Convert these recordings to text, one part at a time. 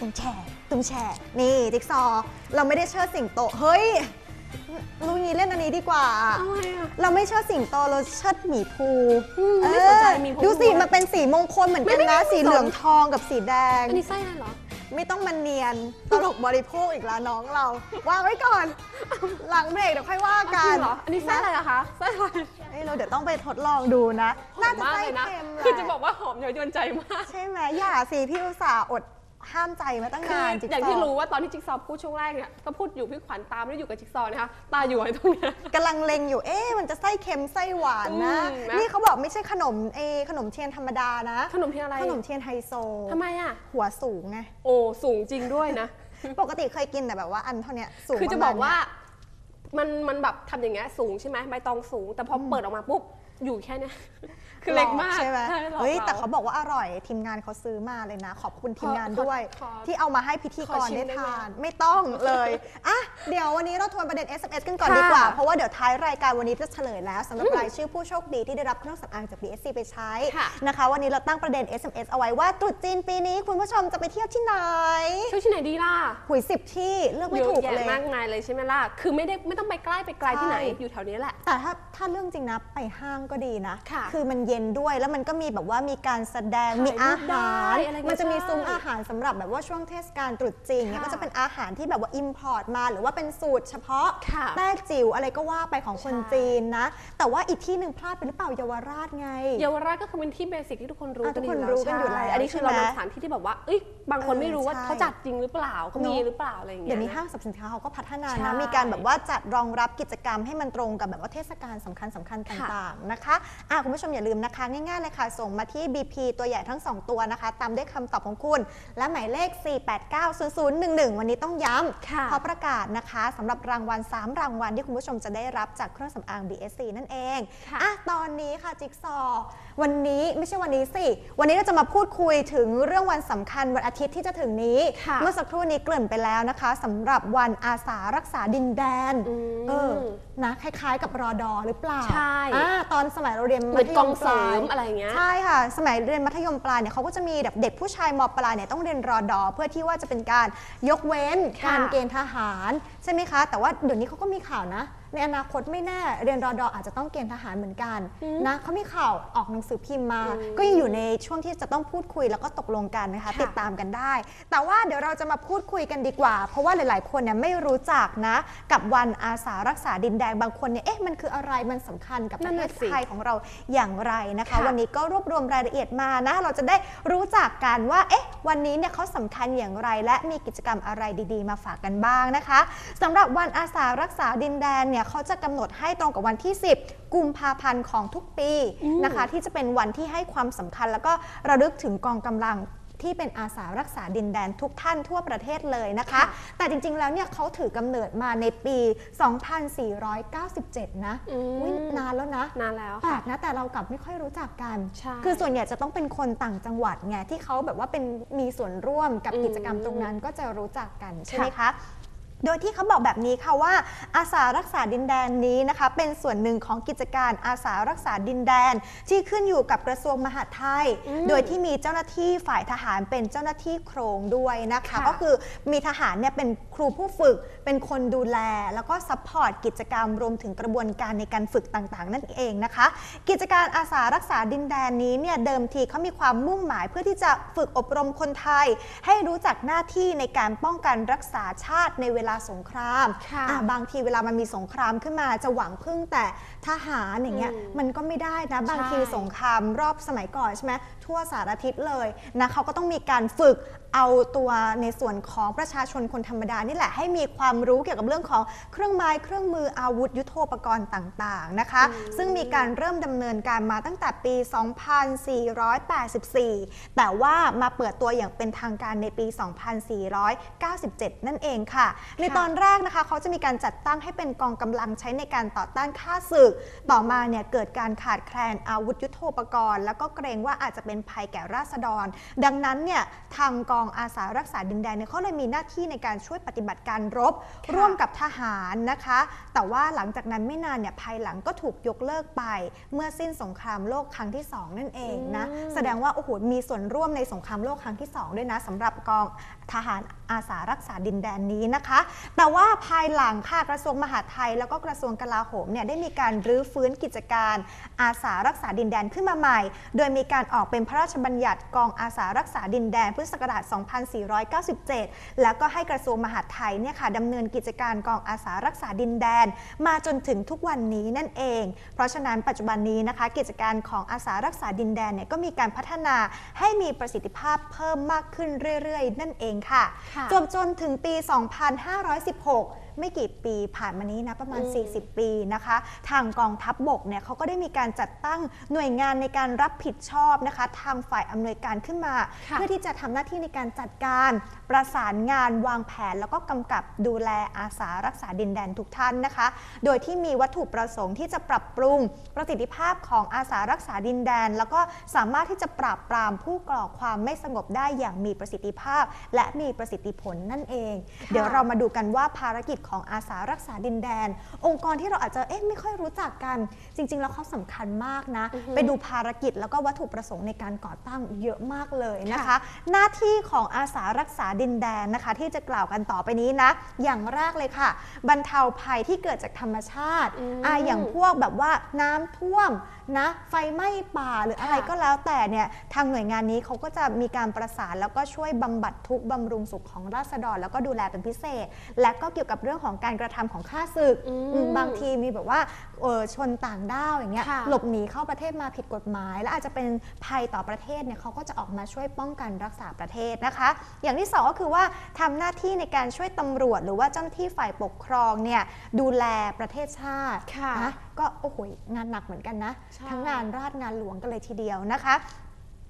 ตุ้มแช่ตุ้มแช่นี่จิ๊กซอว์เราไม่ได้เชิดสิงโต เฮ้ยรู้งี้เล่นอันนี้ดีกว่าทำไมอะ เราไม่เชิดสิงโตเราเชิดหมีภูอืมเอไม่สนใจอหมีภูดูสิด้วยมันเป็นสีมงคลเหมือนกันไม่นะ ไม่สีไม่เหลืองทองกับสีแดง อันนี้ไส้อะไรเหรอ ไม่ต้องมันเนียนตลกบริโภคอีกแล้วน้องเราวางไว้ก่อน หลังเบรกเดี๋ยวค่อยว่าจกัรินงเหรอ อันนี้ไส้อะไรอะคะ ไส้อะไรเอ้ยเราเดี๋ยวต้องไปทดลองดูนะ น่าจะมากไส้เลยนะ เค็มแหคือจะบละอกว่าหอมเยอะยวนใจมาก ใช่ไหมอย่าสิพี่อุตส่าห์อด ห้ามใจมาตั้งคือนานจิ๊กอย่างซที่อรู้ว์ว่าตอนที่จิ๊กซอว์พูดช่วงแรกเนี่ยก็พูดอยู่พี่ขวัญตามไม่ได้อยู่กับจิ๊กซอว์นะคะตาอยู่ไอ้ตรงเนี้ย กำลังเล็งอยู่เอ๊ะมันจะไส้เค็มไส้หวานนะ อืมนะ นี่เขาบอกไม่ใช่ขนมเอขนมเทียนธรรมดานะ ขนมเทียนอะไรขนมเทียนไฮโซ ทำไมอะหัวสูงไง โอ้สูงจริงด้วยนะ ปกติเคยกินแต่แบบว่าอันเท่าเนี้ยสูงคือจะปบรอกมณว่าเนี้ยมันมันแบบทำอย่างเงี้ยสูงใช่ไหมใบตองสูง แต่พอเปิดออกมาปุ๊บอยู่แค่เนี้ย คือเล็กมากใช่ไหมหลอกเฮ้ยรแต่เขาบอกว่าอร่อยทีมงานเขาซื้อมาเลยนะ ขอบคุณทีมงานขอด้วย ขอที่เอามาให้พิธีกขอรชิมได้ได้ไหมทาน ไม่ต้องเลยอะเดี๋ยววันนี้เราทวนประเด็น SMS กันก่อนค่ะ ดีกว่า เพราะว่าเดี๋ยวท้ายรายการวันนี้จะเฉลยแล้วสำหรับรายชื่อผู้โชคดีที่ได้รับเครื่องสำอางจาก BSC ไปใช้ค่ะ นะคะ วันนี้เราตั้งประเด็น SMS เอาไว้ว่าตรุษจีนปีนี้คุณผู้ชมจะไปเที่ยวที่ไหนช่วย ที่ไหนดีล่ะหุยสิบที่เลือกไม่ถูกเยอะเลแยะย มากมายเลยใช่ไหมล่ะ คือไม่ได้ไม่ต้องไปใกล้ไปไกลที่ไหน ใช่ อยู่แถวนี้แหละ แต่ถ้าถ้าเรื่องจริงนะไปห้างก็ดีนะค่ะอมันเย็นด้วยแล้วมันก็มีแบบว่ามีการแสดงถ่ายมีอาหาร รูปได้อะไรก็มันจะมีได้ซุ้มอาหารสำหรับแบบว่าช่วงเทศกาลตรุษจีนเนี่ยค่ะก็จะเป็นอาหารที่แบบว่าอิมพอร์ตมา หรือว่าเป็นสูตรเฉพาะค่ะแต้จิ๋วอะไรก็ว่าไปของคนใช่ จีนนะ แต่ว่าอีกที่หนึ่งพลาดไปหรือเปล่าเยาวราชไง เยาวราชก็คือเป็นที่เบสิกที่ทุกคนรู้อะกันทุกคนอยู่รู้แล้วกันอยู่แล้วใช่อันนี้คือใช่เราไหมนำสถานที่ที่แบบว่าเอ้ยบางคนไม่รู้ว่าเออใช่ เขาจัดจริงหรือเปล่าเขามีเนอะหรือเปล่าอะไรอย่างเงี้เดี๋ยยวนี้นะห้างสรรพสินค้าเขาก็พัฒนาใช่นะมีการแบบว่าจัดรองรับกิจกรรมให้มันตรงกับแบบว่าเทศกาลสำคัญสำคัญๆค่ะต่างๆนะคะอะคุณผู้ชมอย่าลืมนะคะ ง่ายๆเลยค่ะ ส่งมาที่ BP ตัวใหญ่ทั้ง 2 ตัวนะคะ ตามด้วยคำตอบของคุณ และหมายเลข 4890011 วันนี้ต้องย้ำค่ะเพราะประกาศนะคะสำหรับรางวัล 3 รางวัลที่คุณผู้ชมจะได้รับจากเครื่องสำอาง BSC นั่นเอง ค่ะ อะตอนนี้ค่ะจิ๊กซอว์วันนี้ไม่ใช่วันนี้สิ วันนี้เราจะมาพูดคุยถึงเรื่องวันสำคัญวันอาทิตย์ที่จะถึงนี้ ค่ะเมื่อสักครู่นี้เกริ่นไปแล้วนะคะสำหรับวันอาสารักษาดินแดนอืมเออนะคล้ายๆ กับรอดอหรือเปล่าใช่อ่าตอนสมัยเราเรียนเหมืมัอนธกยองมปเสริลายมอะไรอย่างเงี้ยใช่ค่ะ สมัยเรียนมัธยมปลายเนี่ยเขาก็จะมีแบบเด็กผู้ชายมปลายเนี่ยต้องเรียนรอดอเพื่อที่ว่าจะเป็นการยกเว้นค่ะการเกณฑ์ทหารใช่ไหมคะ แต่ว่าเดี๋ยวนี้เขาก็มีข่าวนะ ในอนาคตไม่แน่เรียนรอดออาจจะต้องเกณฑ์ทหารเหมือนกันนะเขามีข่าวออกหนังสือพิมพ์มา ก็ยังอยู่ในช่วงที่จะต้องพูดคุยแล้วก็ตกลงกันนะคะค่ะติดตามกันได้ แต่ว่าเดี๋ยวเราจะมาพูดคุยกันดีกว่า เพราะว่าหลาย ๆ คนเนี่ยไม่รู้จักนะกับวันอาสารักษาดินแดงบางคนเนี่ยเอ๊ะมันคืออะไรมันสำคัญกับปนั่ระนเทน่ะศสิไทยของเราอย่างไรนะคะค่ะวันนี้ก็รวบรวมรายละเอียดมานะ เราจะได้รู้จักกันว่าเอ๊ะวันนี้เนี่ยเขาสำคัญอย่างไร และมีกิจกรรมอะไรดี ๆ มาฝากกันบ้างนะคะสำหรับวันอาสารักษาดินแดนเนี่ยเขาจะกำหนดให้ตรงกับวันที่ 10 กุมภาพันธ์ของทุกปีนะคะ ที่จะเป็นวันที่ให้ความสำคัญ แล้วก็ระลึกถึงกองกำลังที่เป็นอาสารักษาดินแดนทุกท่านทั่วประเทศเลยนะคะค่ะแต่จริงๆ แล้วเนี่ยเขาถือกำเนิดมาในปี 2497 นะอืมอุ๊ยนานแล้วนะ นานแล้วแปลค่ะกนะ แต่เรากลับไม่ค่อยรู้จักกันใช่คือส่วนใหญ่จะต้องเป็นคนต่างจังหวัดไงที่เขาแบบว่าเป็นมีส่วนร่วมกับอืมกิจกรรมตรงนั้นก็จะรู้จักกันใช่ไหมค่ะคะ โดยที่เขาบอกแบบนี้ค่ะว่าอาสารักษาดินแดนนี้นะคะ เป็นส่วนหนึ่งของกิจการอาสารักษาดินแดน ที่ขึ้นอยู่กับกระทรวงมหาดไทยอืมโดยที่มีเจ้าหน้าที่ฝ่ายทหารเป็นเจ้าหน้าที่โครงด้วยนะคะค่ะก็คือมีทหารเนี่ยเป็นครูผู้ฝึกเป็นคนดูแล แล้วก็ซัพพอร์ตกิจกรรมรวมถึงกระบวนการในการฝึกต่างๆ นั่นเองนะคะ กิจการอาสารักษาดินแดนนี้เนี่ยเดิมทีเขามีความมุ่งหมายเพื่อที่จะฝึกอบรมคนไทย ให้รู้จักหน้าที่ในการป้องกันรักษาชาติในเวลาสงครามค่ะอะบางทีเวลามันมีสงครามขึ้นมาจะหวังพึ่งแต่ทหารอย่างเงี้ยอืมมันก็ไม่ได้นะบางใช่ทีสงครามรอบสมัยก่อนใช่ไหมทั่วสารทิศเลยนะเขาก็ต้องมีการฝึกเอาตัวในส่วนของประชาชนคนธรรมดานี่แหละให้มีความรู้เกี่ยวกับเรื่องของเครื่องไม้เครื่องมืออาวุธยุโทโธปกรณ์ต่างๆนะคะ ซึ่งมีการเริ่มดำเนินการมาตั้งแต่ปี 2484 แต่ว่ามาเปิดตัวอย่างเป็นทางการในปี 2497 นั่นเองค่ะในตอนแรกนะคะเขาจะมีการจัดตั้งให้เป็นกองกำลังใช้ในการต่อต้านข้าศึก ต่อมาเนี่ยเกิดการขาดแคลนอาวุธยุโทโธปกรณ์ แล้วก็เกรงว่าอาจจะเป็นเป็นภัยแก่ราษฎร ดังนั้นเนี่ยทางกองอาสารักษาดินแดนเนี่ยเขาเลยมีหน้าที่ในการช่วยปฏิบัติการรบค่ะร่วมกับทหารนะคะ แต่ว่าหลังจากนั้นไม่นานเนี่ยภายหลังก็ถูกยกเลิกไป เมื่อสิ้นสงครามโลกครั้งที่สองนั่นเองนะอืมแสดงว่าโอ้โหมีส่วนร่วมในสงครามโลกครั้งที่สองด้วยนะสำหรับกองทหารอาสารักษาดินแดนนี้นะคะแต่ว่าภายหลังค่ะกระทรวงมหาดไทย แล้วก็กระทรวงกลาโหมเนี่ยได้มีการรื้อฟื้นกิจการอาสารักษาดินแดนขึ้นมาใหม่ โดยมีการออกเป็นพระราชบัญญัติกองอาสารักษาดินแดนพุทธศักราช 2497 แล้วก็ให้กระทรวงมหาดไทยเนี่ยค่ะดำเนินกิจการกองอาสารักษาดินแดน มาจนถึงทุกวันนี้นั่นเอง เพราะฉะนั้นปัจจุบันนี้นะคะ กิจการของอาสารักษาดินแดนเนี่ยก็มีการพัฒนาให้มีประสิทธิภาพเพิ่มมากขึ้นเรื่อย ๆ นั่นเองค่ะค่ะจนจนถึงปี2516ไม่กี่ปีผ่านมานี้นะประมาณอืม40 ปีนะคะ ทางกองทัพบบกเนี่ยเขาก็ได้มีการจัดตั้งหน่วยงานในการรับผิดชอบนะคะ ทางฝ่ายอำนวยการขึ้นมาค่ะเพื่อที่จะทำหน้าที่ในการจัดการประสานงานวางแผน แล้วก็กำกับดูแลอาสารักษาดินแดนทุกท่านนะคะ โดยที่มีวัตถุประสงค์ที่จะปรับปรุงประสิทธิภาพของอาสารักษาดินแดน แล้วก็สามารถที่จะปราบปรามผู้ก่อความไม่สงบได้อย่างมีประสิทธิภาพ และมีประสิทธิผลนั่นเอง เดี๋ยวเรามาดูกันว่าภารกิจของอาสารักษาดินแดน องค์กรที่เราอาจจะเอ๊ะไม่ค่อยรู้จักกัน จริง ๆ แล้วเขาสำคัญมากนะอือฮึไปดูภารกิจแล้วก็วัตถุประสงค์ในการก่อตั้งเยอะมากเลยนะคะค่ะหน้าที่ของอาสารักษาดินแดนนะคะ ที่จะกล่าวกันต่อไปนี้นะ อย่างแรกเลยค่ะ บรรเทาภัยที่เกิดจากธรรมชาติอืมอ่าอย่างพวกแบบว่าน้ำท่วมนะ ไฟไหม้ป่าหรืออะไรค่ะก็แล้วแต่เนี่ยทางหน่วยงานนี้เขาก็จะมีการประสานแล้วก็ช่วยบำบัดทุกข์บำรุงสุขของราษฎร แล้วก็ดูแลเป็นพิเศษ และก็เกี่ยวกับเรื่องของการกระทำของข้าศึกอืมอืมบางทีมีแบบว่าเออชนต่างด้าวอย่างเงี้ยค่ะหลบหนีเข้าประเทศมาผิดกฎหมาย และอาจจะเป็นภัยต่อประเทศเนี่ยเขาก็จะออกมาช่วยป้องกันรักษาประเทศนะคะ อย่างที่สองก็คือว่าทำหน้าที่ในการช่วยตำรวจ หรือว่าเจ้าหน้าที่ฝ่ายปกครองเนี่ยดูแลประเทศชาติค่ะนะก็โอ้โหงานหนักเหมือนกันนะใช่ทั้งงานราชงานหลวงกันเลยทีเดียวนะคะ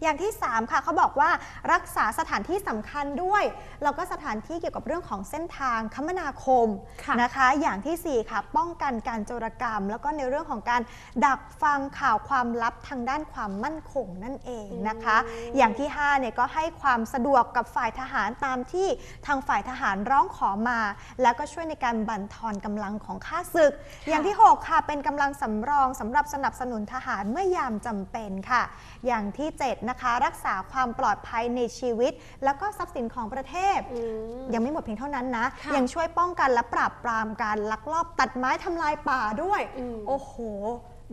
อย่างที่ 3 ค่ะเขาบอกว่ารักษาสถานที่สำคัญด้วย แล้วก็สถานที่เกี่ยวกับเรื่องของเส้นทางคมนาคมค่ะนะคะ อย่างทีสี่ 4 ค่ะ ป้องกันการโจรกรรม แล้วก็ในเรื่องของการดักฟังข่าวความลับทางด้านความมั่นคงนั่นเองนะคะอืมอย่างที่5เนี่ยก็ให้ความสะดวกกับฝ่ายทหารตามที่ทางฝ่ายทหารร้องขอมา แล้วก็ช่วยในการบั่นทอนกำลังของข้าศึก อย่างที่ 6 ค่ะ เป็นกำลังสำรองสำหรับสนับสนุนทหารเมื่อยามจำเป็นค่ะ อย่างที่ 7นะคะ รักษาความปลอดภัยในชีวิต แล้วก็ทรัพย์สินของประเทศอืมยังไม่หมดเพียงเท่านั้นนะค่ะยังช่วยป้องกันและปราบปรามการลักลอบตัดไม้ทำลายป่าด้วยอืมโอ้โห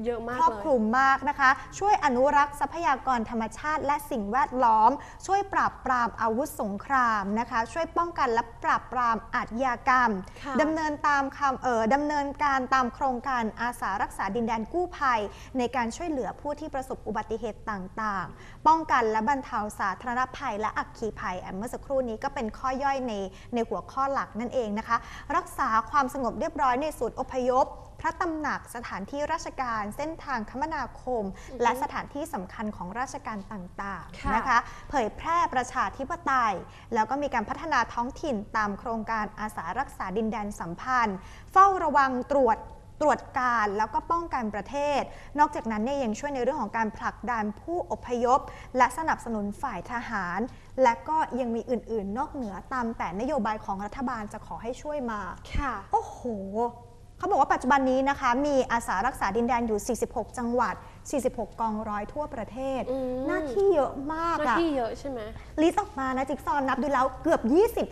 เยอะมากครอบเลยคลุมมากนะคะ ช่วยอนุรักษ์ทรัพยากรธรรมชาติและสิ่งแวดล้อม ช่วยปราบปรามอาวุธสงครามนะคะ ช่วยป้องกันและปราบปรามอาชญากรรมค่ะดำเนินตามคำเออดำเนินการตามโครงการอาสารักษาดินแดนกู้ภัย ในการช่วยเหลือผู้ที่ประสบอุบัติเหตุต่างๆ ป้องกันและบรรเทาสาธารณภัย และอัคคีภัยอะเมื่อสักครู่นี้ก็เป็นข้อย่อยในในหัวข้อหลักนั่นเองนะคะ รักษาความสงบเรียบร้อยในศูนย์อพยพ พระตำหนักสถานที่ราชการเส้นทางคมนาคม และสถานที่สำคัญของราชการต่างค่ะๆนะคะเผยแพร่ประชาธิปไตย แล้วก็มีการพัฒนาท้องถิ่นตามโครงการอาสารักษาดินแดนสัมพันธ์ เฝ้าระวังตรวจตรวจการแล้วก็ป้องกันประเทศ นอกจากนั้นเนี่ยยังช่วยในเรื่องของการผลักดันผู้อพยพ และสนับสนุนฝ่ายทหาร และก็ยังมีอื่น ๆ นอกเหนือตามแต่นโยบายของรัฐบาลจะขอให้ช่วยมา ค่ะ โอ้โห เขาบอกว่าปัจจุบันนี้นะคะมีอาสารักษาดินแดนอยู่ 46 จังหวัด 46 กองร้อยทั่วประเทศอืมหน้าที่เยอะมากหน้าอะที่เยอะใช่ไหมลิสต์ออกมานะ จิ๊กซอนนับดูแล้วเกือบ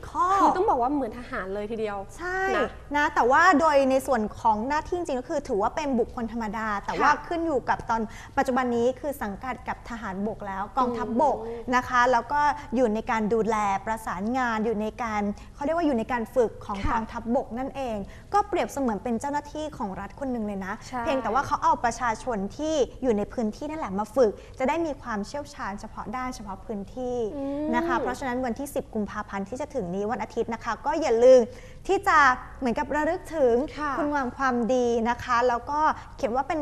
20 ข้อ คือต้องบอกว่าเหมือนทหารเลยทีเดียว ใช่นะนะแต่ว่าโดยในส่วนของหน้าที่จริงๆก็คือ ถือว่าเป็นบุคคลธรรมดา แต่ว่าขึ้นอยู่กับตอนปัจจุบันนี้คือสังกัดกับทหารบกแล้วกองทัพบกนะคะ แล้วก็อยู่ในการดูแลประสานงานอยู่ในการเขาเรียกว่าอยู่ในการฝึกของค่ะกองทัพบกนั่นเอง ก็เปรียบเสมือนเป็นเจ้าหน้าที่ของรัฐคนหนึ่งเลยนะ ใช่ เพียงแต่ว่าเขาเอาประชาชนที่อยู่ในพื้นที่นั่นแหละมาฝึก จะได้มีความเชี่ยวชาญเฉพาะด้านเฉพาะพื้นที่นะคะ เพราะฉะนั้นวันที่ 10 กุมภาพันธ์ที่จะถึงนี้วันอาทิตย์นะคะ ก็อย่าลืมที่จะเหมือนกับระลึกถึงค่ะคุณงามความดีนะคะ แล้วก็เขียนว่าเป็น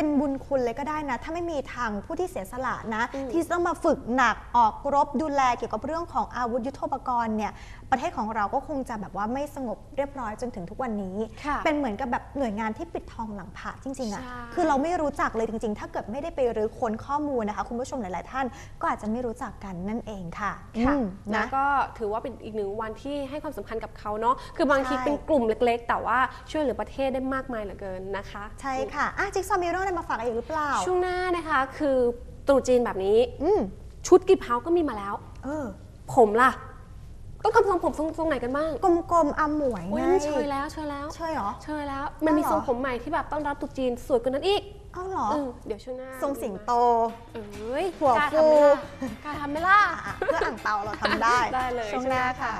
เป็นเป็นบุญคุณเลยก็ได้นะ ถ้าไม่มีทางผู้ที่เสียสละนะอืมที่ต้องมาฝึกหนักออกรบดูแลเกี่ยวกับเรื่องของอาวุธยุทโธปกรณ์เนี่ยประเทศของเราก็คงจะแบบว่าไม่สงบเรียบร้อยจนถึงทุกวันนี้ค่ะเป็นเหมือนกับแบบหน่วยงานที่ปิดทองหลังผาจริงๆอะใช่คือเราไม่รู้จักเลยจริง ๆ ถ้าเกิดไม่ได้ไปรื้อค้นข้อมูลนะคะ คุณผู้ชมหลายๆ ท่านก็อาจจะไม่รู้จักกันนั่นเองค่ะค่ะอืมนะนะก็ถือว่าเป็นอีกหนึ่งวันที่ให้ความสำคัญกับเขาเนาะคือบางทีใช่เป็นกลุ่มเล็ก ๆ แต่ว่าช่วยเหลือประเทศได้มากมายเหลือเกินนะคะ ใช่ค่ะอะจิ๊กซอว์มีเรื่องอะไรมาฝากอีกหรือเปล่า ช่วงหน้านะคะคือตรุษจีนแบบนี้ อืมชุดกิบเฮาก็มีมาแล้ว เออ ผมล่ะ ต้องทำทรงผมทรงทรงไหนกันบ้างกลมๆอาหมวยอุ้ยไงเชยแล้วเชยแล้วเชยเหรอ เชยแล้ว มันมีอ้าวเหรอทรงผมใหม่ที่แบบต้อนรับตรุษจีนสวยกว่านั้นอีกเอ้าเหรอ เออเดี๋ยวช่วงหน้าทรงสิงโต เอ้ยหัวกล้าฟูทำไหมล่ะกล้าทำไหมล่ะ อะเพื่ออ่างเปาเราทำได้ ได้เลยช่วงหน้าช่วงหน้าค่ะค่ะ